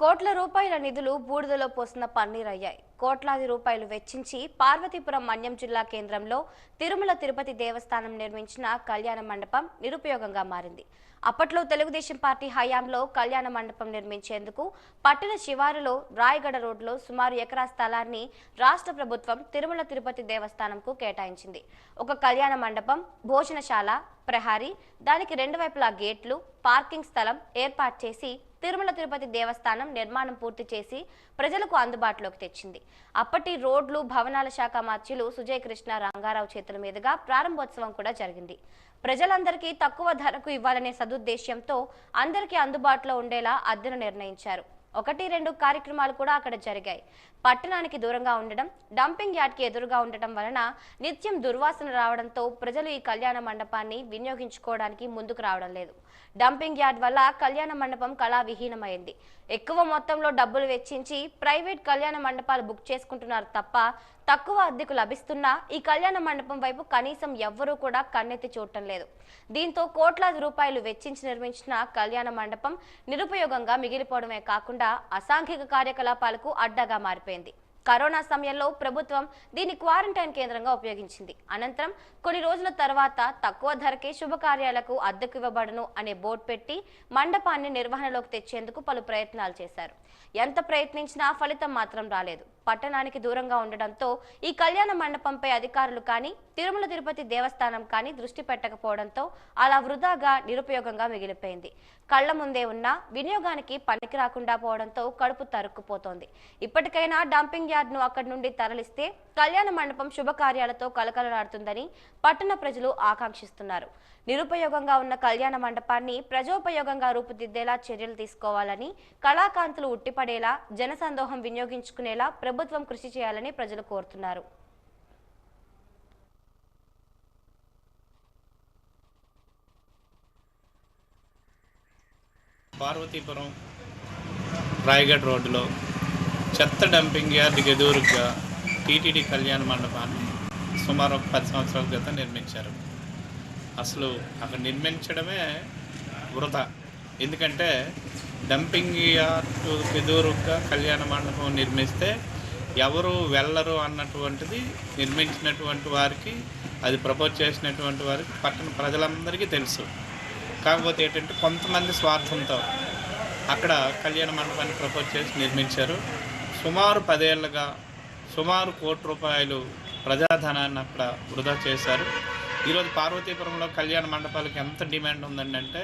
కోట్ల రూపాయల నిధులు బూడిదలో పోసిన పన్నీర్ అయ్యాయి కోట్లాది రూపాయలు వెచ్చించి పార్వతీపురం మన్యం జిల్లా కేంద్రంలో తిరుమల తిరుపతి దేవస్థానం నిర్మించిన కళ్యాణ మండపం నిరుపయోగంగా మారింది. అప్పట్లో తెలుగుదేశం పార్టీ హయాంలో కళ్యాణ మండపం నిర్మించేందుకు పట్టణ శివారులో రాయగడ రోడ్లో సుమారు ఎకరా స్థలాన్ని రాష్ట్ర ప్రభుత్వం తిరుమల తిరుపతి దేవస్థానంకు కేటాయించింది. ఒక కళ్యాణ మండపం భోజనశాల ప్రహారీ దానికి రెండు వైపులా గేట్లు పార్కింగ్ స్థలం ఏర్పాటు చేసి తిరుమల తిరుపతి దేవస్థానం నిర్మాణం పూర్తి చేసి ప్రజలకు అందుబాటులోకి తెచ్చింది. అప్పటి రోడ్లు భవనాల శాఖ మార్చిలు సుజయ్ కృష్ణ రంగారావు చేతుల మీదుగా ప్రారంభోత్సవం కూడా జరిగింది. ప్రజలందరికీ తక్కువ ధరకు ఇవ్వాలనే సదుద్దేశ్యంతో అందరికీ అందుబాటులో ఉండేలా అద్దెను నిర్ణయించారు. ఒకటి రెండు కార్యక్రమాలు కూడా అక్కడ జరిగాయి. పట్టణానికి దూరంగా ఉండడం డంపింగ్ యార్డ్కి ఎదురుగా ఉండటం వలన నిత్యం దుర్వాసన రావడంతో ప్రజలు ఈ కళ్యాణ మండపాన్ని వినియోగించుకోవడానికి ముందుకు రావడం లేదు. డంపింగ్ యార్డ్ వల్ల కళ్యాణ మండపం కళా విహీనమైంది ఎక్కువ మొత్తంలో డబ్బులు వెచ్చించి ప్రైవేట్ కళ్యాణ మండపాలు బుక్ చేసుకుంటున్నారు తప్ప తక్కువ అద్దెకు లభిస్తున్నా ఈ కళ్యాణ మండపం వైపు కనీసం ఎవ్వరూ కూడా కన్నెత్తి చూడటం లేదు. దీంతో కోట్లాది రూపాయలు వెచ్చించి నిర్మించిన కళ్యాణ మండపం నిరుపయోగంగా మిగిలిపోవడమే కాకుండా అసాంఘిక కార్యకలాపాలకు అడ్డగా మారిపోయింది. కరోనా సమయంలో ప్రభుత్వం దీన్ని క్వారంటైన్ కేంద్రంగా ఉపయోగించింది. అనంతరం కొన్ని రోజుల తర్వాత తక్కువ ధరకే శుభకార్యాలకు అద్దెకు ఇవ్వబడను అనే బోర్డు పెట్టి మండపాన్ని నిర్వహణలోకి తెచ్చేందుకు పలు ప్రయత్నాలు చేశారు. ఎంత ప్రయత్నించినా ఫలితం మాత్రం రాలేదు. పట్టణానికి దూరంగా ఉండడంతో ఈ కళ్యాణ మండపంపై అధికారులు కానీ తిరుమల తిరుపతి దేవస్థానం కానీ దృష్టి పెట్టకపోవడంతో అలా వృధాగా నిరుపయోగంగా మిగిలిపోయింది. కళ్ళ ముందే ఉన్న వినియోగానికి పనికి రాకుండా పోవడంతో కడుపు తరుక్కుపోతోంది. ఇప్పటికైనా డంపింగ్ యార్డ్ను అక్కడి నుండి తరలిస్తే కళ్యాణ మండపం శుభకార్యాలతో కలకలలాడుతుందని పట్టణ ప్రజలు ఆకాంక్షిస్తున్నారు. నిరుపయోగంగా ఉన్న కళ్యాణ మండపాన్ని ప్రజోపయోగంగా రూపుదిద్దేలా చర్యలు తీసుకోవాలని కళాకాంతులు ఉట్టిపడేలా జనసందోహం వినియోగించుకునేలా ప్రభుత్వం కృషి చేయాలని ప్రజలు కోరుతున్నారు. పార్వతీపురం రాయగఢ్ రోడ్డులో చెత్త డంపింగ్ యార్డ్కి ఎదురుగా టీటీడీ కళ్యాణ మండపాన్ని సుమారు ఒక పది సంవత్సరాల క్రితం నిర్మించారు. అసలు అక్కడ నిర్మించడమే వృధా. ఎందుకంటే డంపింగ్ యార్డ్ ఎదురుగా కళ్యాణ మండపం నిర్మిస్తే ఎవరు వెళ్ళరు అన్నటువంటిది నిర్మించినటువంటి వారికి అది ప్రపోజ్ చేసినటువంటి వారికి పట్టణ ప్రజలందరికీ తెలుసు. కాకపోతే ఏంటంటే కొంతమంది స్వార్థంతో అక్కడ కళ్యాణ మండపాన్ని ప్రపోజ్ చేసి నిర్మించారు. సుమారు పదేళ్ళుగా సుమారు కోటి రూపాయలు ప్రజాధనాన్ని అక్కడ వృధా చేశారు. ఈరోజు పార్వతీపురంలో కళ్యాణ మండపాలకి ఎంత డిమాండ్ ఉందండి అంటే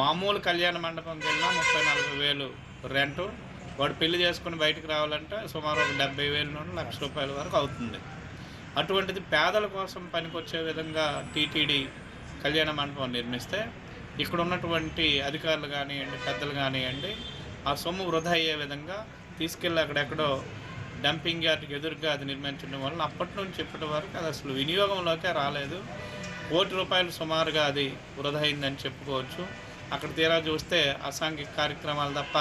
మామూలు కళ్యాణ మండపంకి వెళ్ళినా ముప్పై నలభై వేలు రెంటు. వాడు పెళ్ళి చేసుకుని బయటకు రావాలంటే సుమారు ఒక డెబ్బై వేల నుండి లక్ష రూపాయల వరకు అవుతుంది. అటువంటిది పేదల కోసం పనికొచ్చే విధంగా టీటీడీ కళ్యాణ మండపం నిర్మిస్తే ఇక్కడ ఉన్నటువంటి అధికారులు కానివ్వండి పెద్దలు కానివ్వండి ఆ సొమ్ము వృధా అయ్యే విధంగా తీసుకెళ్ళి అక్కడెక్కడో డంపింగ్ యార్డ్కి ఎదురుగా అది నిర్మించడం వల్ల అప్పటి నుంచి ఇప్పటి వరకు అది అసలు వినియోగంలోకే రాలేదు. కోటి రూపాయలు సుమారుగా అది వృధా అయిందని చెప్పుకోవచ్చు. అక్కడ తీరా చూస్తే అసాంఘిక కార్యక్రమాలు తప్ప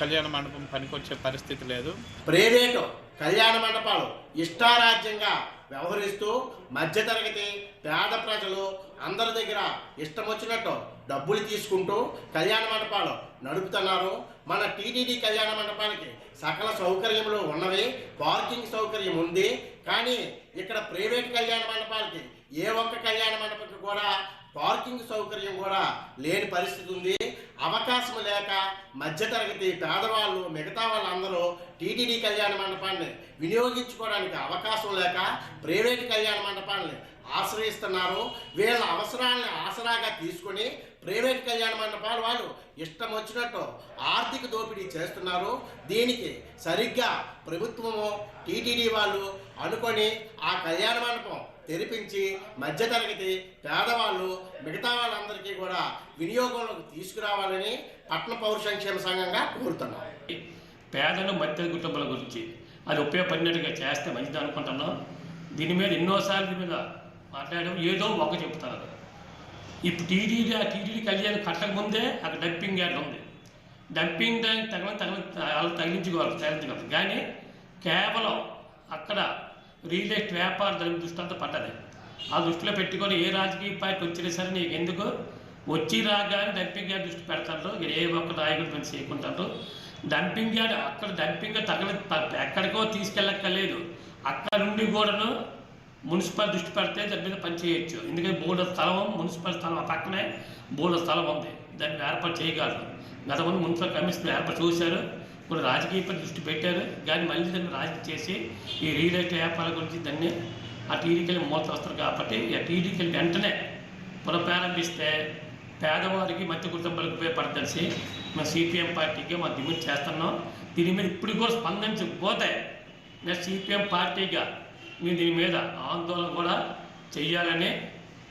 కళ్యాణ మండపం పనికొచ్చే పరిస్థితి లేదు. ప్రైవేటు కళ్యాణ మండపాలు ఇష్టారాజ్యంగా వ్యవహరిస్తూ మధ్యతరగతి పేద ప్రజలు అందరి దగ్గర ఇష్టం వచ్చినట్టు డబ్బులు తీసుకుంటూ కళ్యాణ మండపాలు నడుపుతున్నారు. మన టీటీడీ కళ్యాణ మండపానికి సకల సౌకర్యములు ఉన్నవి. పార్కింగ్ సౌకర్యం ఉంది. కానీ ఇక్కడ ప్రైవేట్ కళ్యాణ మండపాలకి ఏ ఒక్క కళ్యాణ మండపంకి కూడా పార్కింగ్ సౌకర్యం కూడా లేని పరిస్థితి ఉంది. అవకాశం లేక మధ్యతరగతి పేదవాళ్ళు మిగతా వాళ్ళందరూ టీటీడీ కళ్యాణ మండపాన్ని వినియోగించుకోవడానికి అవకాశం లేక ప్రైవేట్ కళ్యాణ మండపాన్ని ఆశ్రయిస్తున్నారు. వీళ్ళ అవసరాలను ఆసరాగా తీసుకొని ప్రైవేట్ కళ్యాణ మండపాలు వాళ్ళు ఇష్టం వచ్చినట్టు ఆర్థిక దోపిడీ చేస్తున్నారు. దీనికి సరిగ్గా ప్రభుత్వము టీటీడీ వాళ్ళు అనుకొని ఆ కళ్యాణ మండపం తెరిపించి మధ్యతరగతి పేదవాళ్ళు మిగతా వాళ్ళందరికీ కూడా వినియోగంలోకి తీసుకురావాలని పట్ల పౌర సంక్షేమ సంఘంగా కోరుతున్నాం. పేదలు మధ్య కుటుంబాల గురించి అది ఉపయోగపడినట్టుగా చేస్తే మంచిది అనుకుంటున్నాం. దీని మీద ఎన్నోసార్లు దీని మీద మాట్లాడడం ఏదో ఒక చెప్తున్నారు ఇప్పుడు టీడీడీ ఆ టీడీడీ కళ్యాణ్ కట్టక ముందే అక్కడ డంపింగ్ యార్డ్ ఉంది. డంపింగ్ దానికి తగిన తగిన వాళ్ళు తగిలించుకోవాలి తగిలించగలరు కానీ కేవలం అక్కడ రియల్ ఎస్టేట్ వ్యాపార దాని దృష్టి అంతా పడ్డది ఆ దృష్టిలో పెట్టుకొని ఏ రాజకీయ పార్టీ వచ్చినా సరే నీకు ఎందుకు? వచ్చి రాగానే డంపింగ్ యార్డ్ దృష్టి పెడతారు. ఏ ఒక్క నాయకుడు పని చేయకుంటారు డంపింగ్ యార్డ్ అక్కడ డంపింగ్ యార్డ్ తగల ఎక్కడికో తీసుకెళ్ళక్కర్లేదు. అక్కడ నుండి కూడాను మున్సిపల్ దృష్టి పెడితే దాని మీద పని చేయొచ్చు. ఎందుకంటే బోర్డు స్థలం మున్సిపల్ స్థలం ఆ పక్కనే బోర్డు స్థలం ఉంది. దాన్ని ఏర్పాటు చేయగలరు. గతమంది మున్సిపల్ కమిషన్ ఏర్పాటు చూశారు. ఇప్పుడు రాజకీయపై దృష్టి పెట్టారు. కానీ మళ్ళీ దాన్ని రాజకీయ చేసి ఈ రియల్ ఎస్టేట్ వ్యాపారాల గురించి దాన్ని ఆ టీడీకి మూత వస్తారు కాబట్టి ఆ టీడీకి వెంటనే పునఃప్రారంభిస్తే పేదవారికి మధ్య కుటుంబాలకు ఉపయోగపడదలిసి మా సిపిఎం పార్టీకి మా డిమాండ్ చేస్తున్నాం. దీని మీద ఇప్పుడు కూడా స్పందించకపోతే నేను సిపిఎం పార్టీగా మేము దీని మీద ఆందోళన కూడా చెయ్యాలని